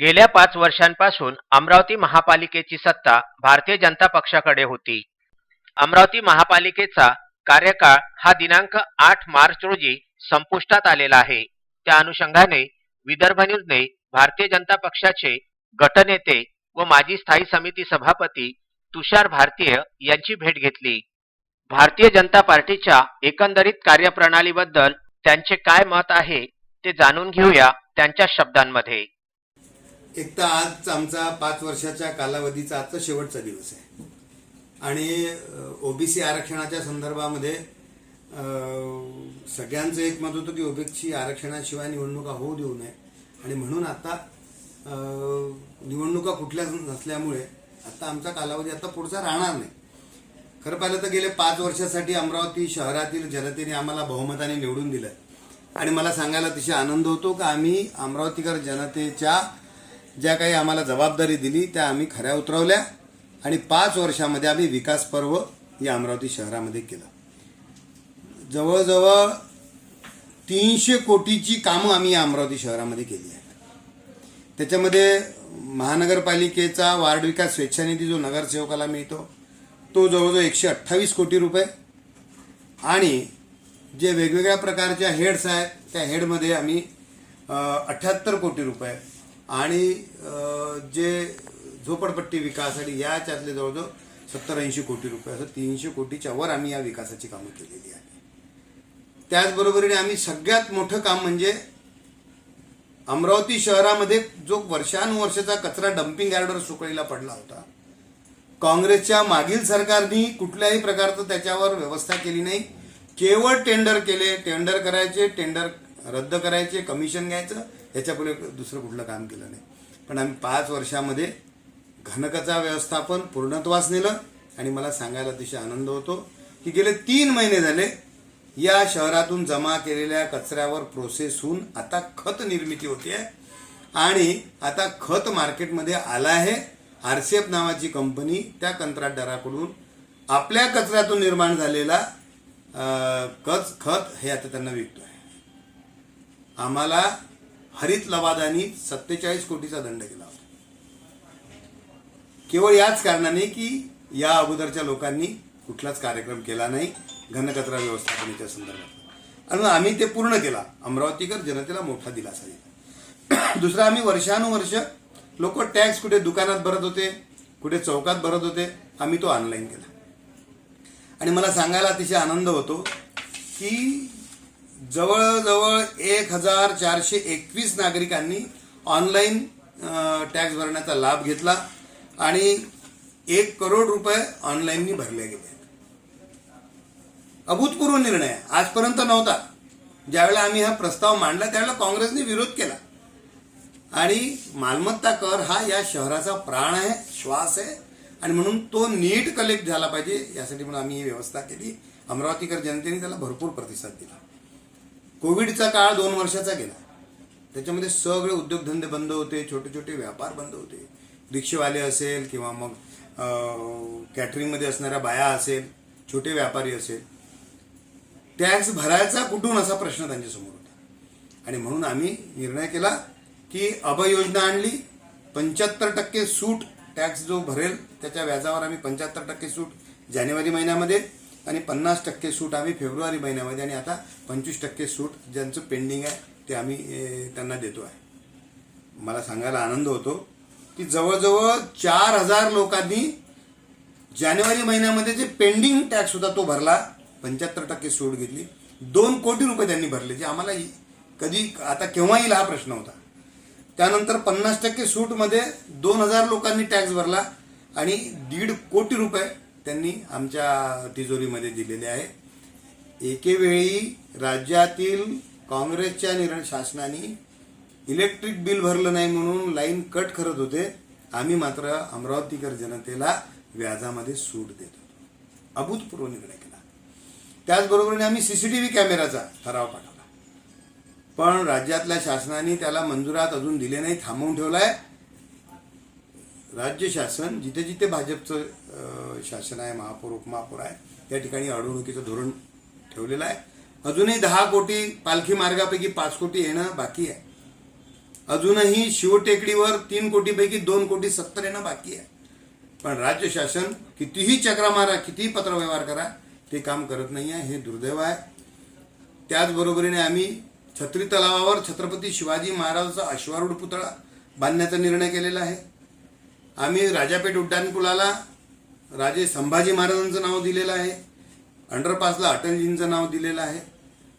गेल्या पाच वर्षांपासून अमरावती महापालिकेची सत्ता भारतीय जनता पक्षाकडे होती. अमरावती महापालिकेचा कार्यकाळ हा दिनांक आठ मार्च रोजी संपुष्टात आलेला आहे. त्या अनुषंगाने विदर्भ न्यूजने भारतीय जनता पक्षाचे गटनेते व माजी स्थायी समिती सभापती तुषार भारतीय यांची भेट घेतली. भारतीय जनता पार्टीच्या एकंदरीत कार्यप्रणालीबद्दल त्यांचे काय मत आहे ते जाणून घेऊया त्यांच्या शब्दांमध्ये. एक तर आज आमचा पाच वर्षाच्या कालावधीचा आजचा शेवटचा दिवस आहे. आणि ओबीसी आरक्षणाच्या संदर्भामध्ये सगळ्यांचं एक मत होतं की ओबीसी आरक्षणाशिवाय निवडणुका होऊ देऊ नये. आणि म्हणून आता निवडणुका कुठल्याच नसल्यामुळे आता आमचा कालावधी आता पुढचा राहणार नाही. खरं पाहिलं तर गेले पाच वर्षासाठी अमरावती शहरातील जनतेने आम्हाला बहुमताने निवडून दिलं. आणि मला सांगायला अतिशय आनंद होतो की आम्ही अमरावतीकर जनतेच्या ज्या काही आम्हाला जबाबदारी दिली त्या आम्ही खऱ्या उतरवल्या आणि पाच वर्षामध्ये आम्ही विकास पर्व या अमरावती शहरामध्ये केलं. जवळजवळ तीनशे कोटीची कामं आम्ही या अमरावती शहरामध्ये केली आहेत. त्याच्यामध्ये महानगरपालिकेचा वार्ड विकास स्वेच्छानिधी जो नगरसेवकाला मिळतो तो जवळजवळ एकशे अठ्ठावीस कोटी रुपये. आणि जे वेगवेगळ्या प्रकारच्या हेड्स आहेत त्या हेडमध्ये आम्ही अठ्ठ्याहत्तर कोटी रुपये आणि जे झोपडपट्टी विकास आणि याच्यातले जवळजवळ सत्तर ऐंशी कोटी रुपये असं तीनशे कोटीच्या वर आम्ही या विकासाची कामं केलेली आहे त्याचबरोबरीने आम्ही सगळ्यात मोठं काम म्हणजे अमरावती शहरामध्ये जो वर्षानुवर्षाचा कचरा डम्पिंग यार्डवर सुकळीला पडला होता काँग्रेसच्या मागील सरकारनी कुठल्याही प्रकारचं त्याच्यावर व्यवस्था केली नाही. केवळ टेंडर केले टेंडर करायचे टेंडर रद्द करायचे कमिशन घ्यायचं याच्यापुढे दुसरं कुठलं काम केलं नाही. पण आम्ही पाच वर्षामध्ये घनकचा व्यवस्थापन पूर्णत्वास नेलं आणि मला सांगायला अतिशय आनंद होतो की गेले तीन महिने झाले या शहरातून जमा केलेल्या कचऱ्यावर प्रोसेस होऊन आता खत निर्मिती होते आहे. आणि आता खत मार्केटमध्ये आलं आहे. आरसीएफ नावाची कंपनी त्या कंत्राटदाराकडून आपल्या कचऱ्यातून निर्माण झालेला कच खत हे आता त्यांना विकतो आहे आम्हाला हरित लवादानी सत्तेचाळीस कोटीचा दंड केला होता. केवळ याच कारणाने की या अगोदरच्या लोकांनी कुठलाच कार्यक्रम केला नाही घनकचरा व्यवस्थापनेच्या संदर्भात. आणि आम्ही ते पूर्ण केला. अमरावतीकर जनतेला मोठा दिलासा दिला. दुसरं आम्ही वर्षानुवर्ष लोक टॅक्स कुठे दुकानात भरत होते कुठे चौकात भरत होते आम्ही तो ऑनलाईन केला. आणि मला सांगायला अतिशय आनंद होतो की जवळजवळ एक हजार चारशे एकवीस नागरिकांनी ऑनलाईन टॅक्स भरण्याचा लाभ घेतला आणि एक करोड रुपये ऑनलाईननी भरले गेले. अभूतपूर्व निर्णय. आजपर्यंत नव्हता. ज्यावेळेला आम्ही हा प्रस्ताव मांडला त्यावेळेला काँग्रेसने विरोध केला. आणि मालमत्ता कर हा या शहराचा प्राण आहे श्वास आहे. आणि म्हणून तो नीट कलेक्ट झाला पाहिजे यासाठी म्हणून आम्ही ही व्यवस्था केली. अमरावतीकर जनतेने त्याला भरपूर प्रतिसाद दिला. कोविडचा काळ दोन वर्षाचा गेला. त्याच्यामध्ये सगळे उद्योगधंदे बंद होते छोटे छोटे व्यापार बंद होते. रिक्षेवाले असेल किंवा मग कॅटरिंगमध्ये असणाऱ्या बाया असेल छोटे व्यापारी असेल टॅक्स भरायचा कुठून असा प्रश्न त्यांच्यासमोर होता. आणि म्हणून आम्ही निर्णय केला की अभय योजना आणली पंच्याहत्तर टक्के सूट टॅक्स जो भरेल त्याच्या व्याजावर आम्ही पंच्याहत्तर टक्के सूट जानेवारी महिन्यामध्ये आणि पन्नास टक्के सूट आम्ही फेब्रुवारी महिन्यामध्ये आणि आता पंचवीस टक्के सूट ज्यांचं पेंडिंग आहे ते आम्ही त्यांना देतो आहे. मला सांगायला आनंद होतो की जवळजवळ चार हजार लोकांनी जानेवारी महिन्यामध्ये जे पेंडिंग टॅक्स होता तो भरला पंच्याहत्तर टक्के सूट घेतली दोन कोटी रुपये त्यांनी भरले जे आम्हाला कधी आता केव्हा येईल हा प्रश्न होता. त्यानंतर पन्नास टक्के सूटमध्ये दोन हजार लोकांनी टॅक्स भरला आणि दीड कोटी रुपये त्यांनी आमच्या तिजोरीमध्ये दिलेले आहे. एकेवेळी राज्यातील काँग्रेसच्या निर्णय शासनाने इलेक्ट्रिक बिल भरलं नाही म्हणून लाईन कट करत होते. आम्ही मात्र अमरावतीकर जनतेला व्याजामध्ये सूट देत होतो. अभूतपूर्व निर्णय केला. त्याचबरोबरीने आम्ही सीसीटीव्ही कॅमेराचा ठराव पाठवला. पण राज्यातल्या शासनाने त्याला मंजुरात अजून दिले नाही थांबवून ठेवलाय. राज्य शासन जिथे जिथे भाजपचं शासन आहे महापौर उपमहापौर आहे त्या ठिकाणी अडवणुकीचं धोरण ठेवलेलं आहे. अजूनही दहा कोटी पालखी मार्गापैकी पाच कोटी येणं बाकी आहे. अजूनही शिवटेकडीवर तीन कोटीपैकी दोन कोटी सत्तर येणं बाकी आहे. पण राज्य शासन कितीही चक्रा मारा कितीही पत्रव्यवहार करा ते काम करत नाही आहे हे दुर्दैव आहे. त्याचबरोबरीने आम्ही छत्री तलावावर छत्रपती शिवाजी महाराजांचा अश्वारूढ पुतळा बांधण्याचा निर्णय केलेला आहे. आम्ही राजापेठ उड्डाणपुलाला राजे संभाजी महाराजांचं नाव दिलेलं आहे. अंडरपासला अटलजींचं नाव दिलेलं आहे.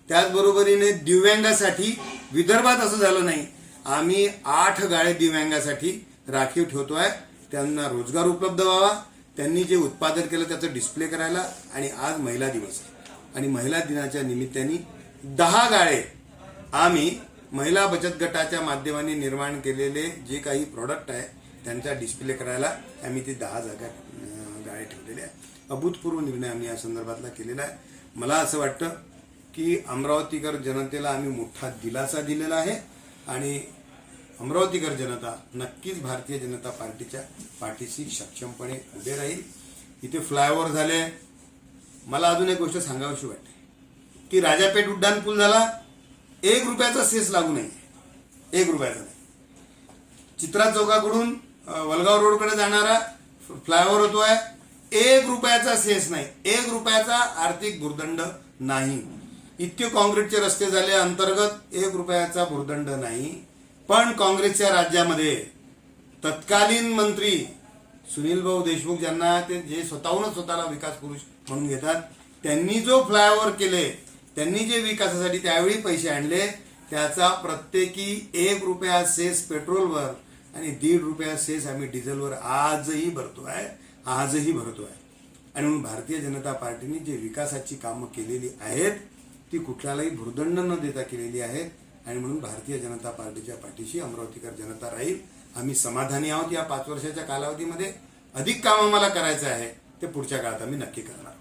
त्याचबरोबरीने दिव्यांगासाठी विदर्भात असं झालं नाही. आम्ही आठ गाळे दिव्यांगासाठी राखीव ठेवतो आहे त्यांना रोजगार उपलब्ध व्हावा. त्यांनी जे उत्पादन केलं त्याचं डिस्प्ले करायला आणि आज महिला दिवस आहे. आणि महिला दिनाच्या निमित्ताने दहा गाळे आम्ही महिला बचत गटाच्या माध्यमाने निर्माण केलेले जे काही प्रॉडक्ट आहे त्यांचा डिस्प्ले करायला आम्ही ते दहा जागा गाड्या गाळे आहे अभूतपूर्व निर्णय आम्ही या संदर्भातला केलेला आहे. मला असं वाटतं की अमरावतीकर जनतेला आम्ही मोठा दिलासा दिलेला आहे आणि अमरावतीकर जनता नक्कीच भारतीय जनता पार्टीच्या पाठीशी सक्षमपणे उभे राहील. इथे फ्लायओव्हर झाले. मला अजून एक गोष्ट सांगावीशी वाटते की राजापेठ उड्डाण पूल झाला. एक रुपयाचा सेस लागू नाही एक रुपयाचा नाही. चित्रा चौकाकडून वलगाव रोडकडे जाणारा फ्लायओव्हर आहे. एक रुपयाचा सेस नाही. एक रुपयाचा आर्थिक भूर्दंड नाही. इतके काँक्रीटचे रस्ते झाले अंतर्गत एक रुपयाचा भूर्दंड नाही. पण काँग्रेसच्या राज्यामध्ये तत्कालीन मंत्री सुनील भाऊ देशमुख ज्यांना ते जे स्वतःहूनच स्वतःला विकास पुरुष म्हणून घेतात त्यांनी जो फ्लायओव्हर केले त्यांनी जे विकासासाठी त्यावेळी पैसे आणले त्याचा प्रत्येकी एक रुपया सेस पेट्रोलवर आणि दीड रुपया सेस आम्ही डिझेलवर आजही भरतो आहे आजही भरतो आहे आणि म्हणून भारतीय जनता पार्टीने जे विकासाची कामं केलेली आहेत ती कुठल्यालाही भुर्दंड न देता केलेली आहेत. आणि म्हणून भारतीय जनता पार्टीच्या पाठीशी अमरावतीकर जनता राहील. आम्ही समाधानी आहोत या पाच वर्षाच्या कालावधीमध्ये. अधिक काम आम्हाला करायचं आहे ते पुढच्या काळात आम्ही नक्की करणार.